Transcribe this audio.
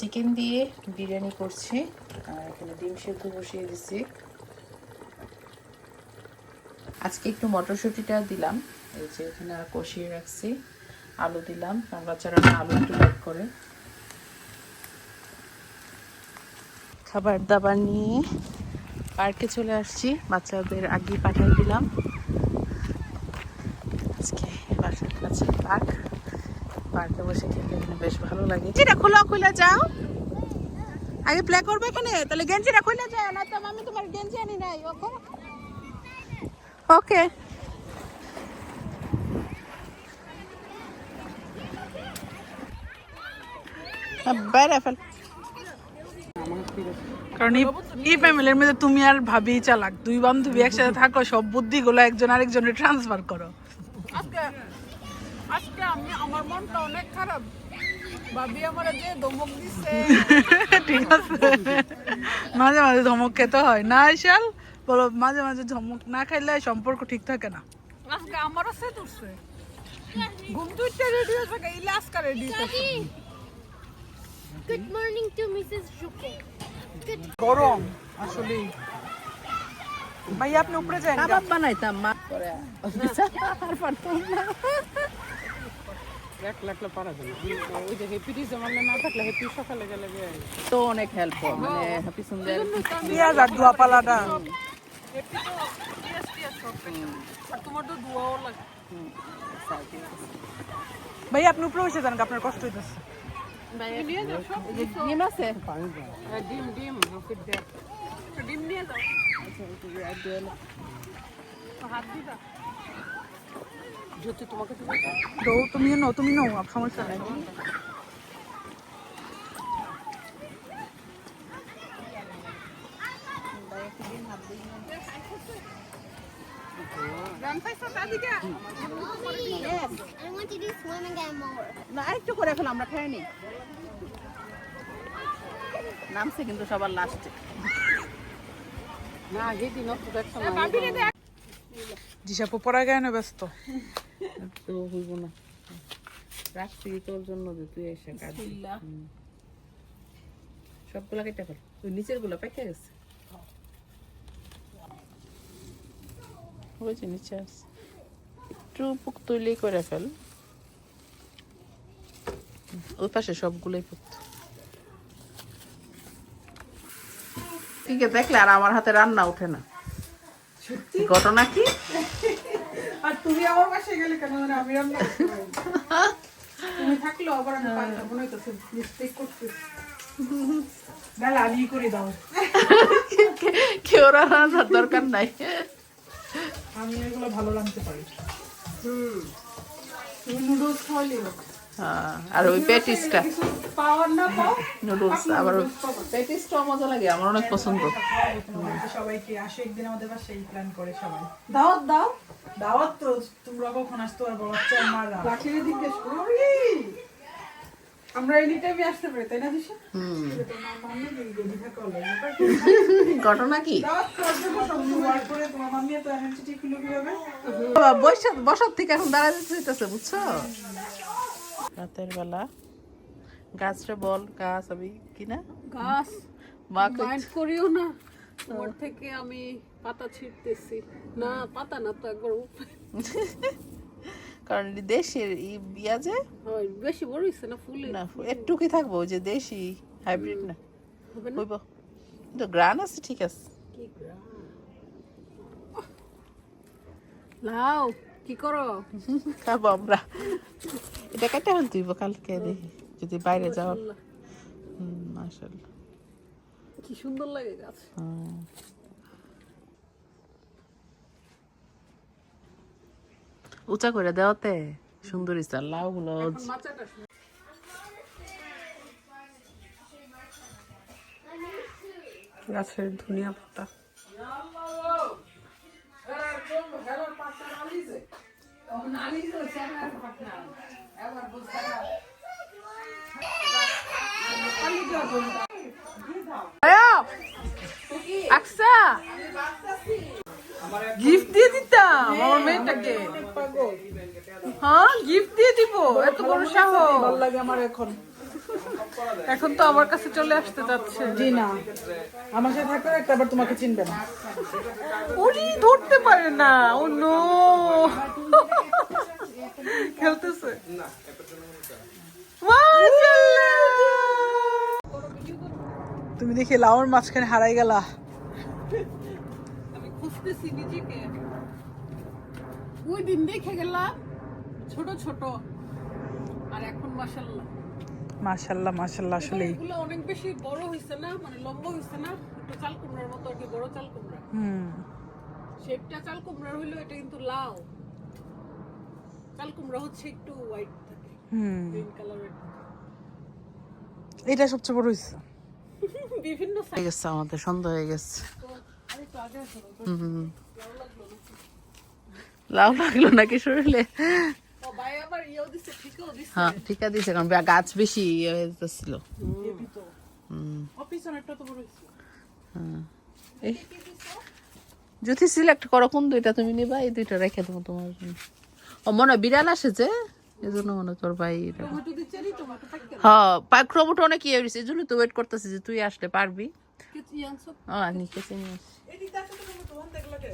Chicken দিয়ে বিরিয়ানি করছি। আর এখানে ডিম সেদ্ধ বসিয়ে দিচ্ছি আজকে একটু মটরশুঁটিটা দিলাম। এই যে এখানে কষিয়ে রাখছি। আলু দিলাম। বাচ্চারা না আলু একটু লাইক করে। খাবার দাবার নিয়ে পার্কে চলে আসছি। বাচ্চাদের আগে পাঠিয়ে দিলাম। আজকে বাসার কাছে পার্ক। পার্কে বসে খেতে এখানে বেশ ভালো লাগে। যেটা খোলা খোলা যাও। আগে প্লে করবে এখানে? তাহলে গেঞ্জিটা খুলে যাও না তো আমি তোমার গেঞ্জি আনি নাই ওকে। ওকে বাইরে ফেল কারণ এই ফ্যামিলির মধ্যে তুমি আর ভাবি চালাক। দুই বান্ধবী একসাথে থাকো, সব বুদ্ধিগুলো একজন আরেকজনের ট্রান্সফার করো। আজকে আমি আমার মনটা অনেক খারাপ। ভাবি আমার যে ধমক দিচ্ছে ঠিক আছে। মাঝে মাঝে ধমক খেতে হয়। না ইশাল বলো মাঝে মাঝে ধমক না খাইলে সম্পর্ক ঠিক থাকে না। আজকে আমারও উঠছে। ঘুম রেডি হয়েছে ইলে আজকে ready morning to Mrs. Shuke. Good গরম। আসলে ভাই আপনি উপরে যান। কাবাব বানাইতাম মা। করে আর পারতাম না তো অনেক হেল্প মানে হ্যাপি সুন্দর। পেঁয়াজ আর ধোয়া পালাটা। তোমার তো ধোয়াও লাগে। ভাই আপনি উপরে বসে যান আপনার কষ্ট হইতেছে। ডিম আছে? ডিম ডিম ডিম। নিয়ে যাও। হাত দিবা? জ্যোতি তোমাকে তো তুমি নাও তুমি নাও সমস্যা নাই। একটু করে এখন আমরা খাই নি নামছে কিন্তু সবার লাস্টে না যেদি নষ্ট জিসাপু পড়া গায় না ব্যস্ত। তো হইব না। রাখছি তোর জন্য যে তুই এসে কাজ। সবগুলা কেটে ফেল। ওই নিচেরগুলা পেকে গেছে হয়েছে নিচে আছে। একটু পুক তুলি করে ফেল। ওই পাশে সবগুলোই পুক্ত দেখলে আর আমার হাতে রান্না ওঠে না। ঘটনা কি? আর তুমি আমার বাসায় গেলে কেন? জানো আমি রান্না। তুমি আবার আমি পারতাম মনে হইতেছে মিস্টেক করতে বেলা আমি করে দাও। কেউ রান্নার দরকার নাই। আমি এগুলো ভালো রাঁধতে পারি। তুমি নুডলস খাওয়ালি হ্যাঁ, আর ওই পেটিসটা পাওয়ার না পাও নুডলস আবার ওই পেটিসটাও মজা লাগে আমার অনেক পছন্দ। তোমাদের সবাইকে আসো একদিন আমাদের বাসায় প্ল্যান করে সবাই। দাও দাও। দাওয়াত তো তোমরা কখন আসতে পারব? বাচ্চা মারা। লাঠির দিকে আমরা এনি টাইমে আসতে পারি তাই না দিশা? হুম। ঘটনা কি? করে বৈশাখ বসার থেকে এখন দাঁড়া যেতে হইতেছে বুঝছ? রাতের বেলা গাছটা বল গাছ আমি কিনা গাছ মাইন্ড করিও না। তোমার থেকে আমি পাতা ছিঁড়তেছি। না পাতা না তো একবার। কারণ দেশের এই বিয়া যে? বেশি বড় হইছে না ফুলে? না একটু কি থাকব যে দেশি হাইব্রিড না? হইব। কিন্তু গ্রান আছে ঠিক আছে। কি। লাও কি করো? খাব আমরা। এটা কেটে হন তুইব কালকে দেখি যদি বাইরে যাও মাশাল্লাহ কি সুন্দর লাগে গাছ। উঁচা করে দেওয়াতে সুন্দর ইস্তার লাউ গুলো মাচাটা গাছের ধনিয়া পাতা। আকসা। গিফট দিয়ে দিতাম আমার মেয়েটাকে। হ্যাঁ গিফট দিয়ে দিব এত বড় সাহস। ভালো লাগে আমার এখন। এখন তো আমার কাছে চলে আসতে যাচ্ছে। জি না। আমার সাথে থাকলে একটা আবার তোমাকে চিনবে না। উনি ধরতে পারে না ও নো। খেলতেছে! তুমি দেখি লাউর মাঝখানে হারাই গেলা। নিজেকে ওই দিন দেখে গেলাম ছোট ছোট। আর এখন মাসাল্লাহ মাশাল্লাহ মাশাল্লাহ আসলেই। এগুলো অনেক বেশি বড় হয়েছে না মানে লম্বা হয়েছে না একটু চাল কুমড়ার মতো আর কি বড় চাল কুমড়া। হুম। শেপটা চাল কুমড়ার হইল এটা কিন্তু লাউ। চাল কুমড়া হচ্ছে একটু হোয়াইট থাকে হুম। গ্রিন কালারের এটা সবচেয়ে বড় হয়েছে বিভিন্ন হয়ে গেছে আমাদের সন্ধ্যা হয়ে গেছে। আসো। লাউ লাগল নাকি শরীরে? ও ভাই আবার ইয়েও দিছে ঠিকও দিছে। হ্যাঁ ঠিক আছে দিছে কারণ গাছ বেশি ইয়ে হয়ে যাচ্ছিল অফিসারটা তো বড় হয়েছে এই যদি সিলেক্ট করো কোন দুইটা তুমি নিবা? এই দুইটা রেখে দেবো তোমার জন্য। ও মনে হয় বিড়াল আসেছে এই জন্য মনে হয় তোর ভাই হ্যাঁ পাক রোবট অনেক ইয়ে হয়েছে এই জন্য তো ওয়েট করতেছি যে তুই আসলে পারবি। কিছু আনছো? ও নিচে চিনি এদিকে আসো তো তুমি তোমার দেখলা কে